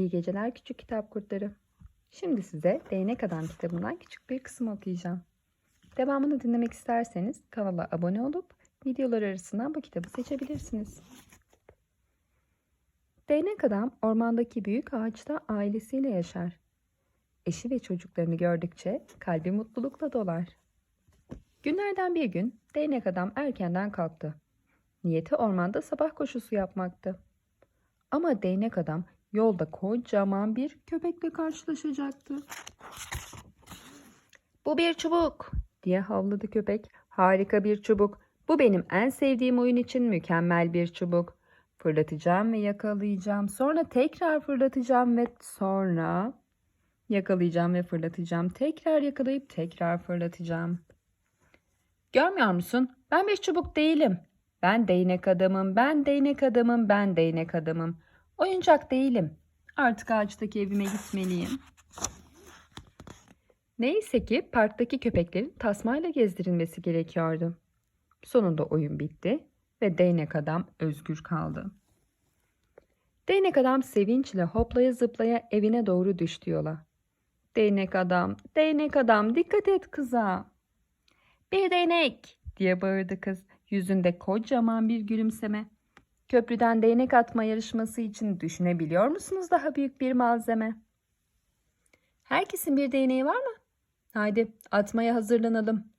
İyi geceler küçük kitap kurtları. Şimdi size Değnek Adam kitabından küçük bir kısım okuyacağım. Devamını dinlemek isterseniz kanala abone olup videolar arasından bu kitabı seçebilirsiniz. Değnek Adam ormandaki büyük ağaçta ailesiyle yaşar. Eşi ve çocuklarını gördükçe kalbi mutlulukla dolar. Günlerden bir gün Değnek Adam erkenden kalktı. Niyeti ormanda sabah koşusu yapmaktı. Ama Değnek Adam yolda kocaman bir köpekle karşılaşacaktı. Bu bir çubuk diye havladı köpek. Harika bir çubuk. Bu benim en sevdiğim oyun için mükemmel bir çubuk. Fırlatacağım ve yakalayacağım. Sonra tekrar fırlatacağım ve sonra yakalayacağım ve fırlatacağım. Tekrar yakalayıp tekrar fırlatacağım. Görmüyor musun? Ben bir çubuk değilim. Ben değnek adamım, ben değnek adamım, ben değnek adamım. Oyuncak değilim. Artık ağaçtaki evime gitmeliyim. Neyse ki parktaki köpeklerin tasmayla gezdirilmesi gerekiyordu. Sonunda oyun bitti ve değnek adam özgür kaldı. Değnek adam sevinçle hoplaya zıplaya evine doğru düştü yola. Değnek adam, değnek adam dikkat et kıza. Bir değnek diye bağırdı kız. Yüzünde kocaman bir gülümseme. Köprüden değnek atma yarışması için düşünebiliyor musunuz daha büyük bir malzeme? Herkesin bir değneği var mı? Haydi atmaya hazırlanalım.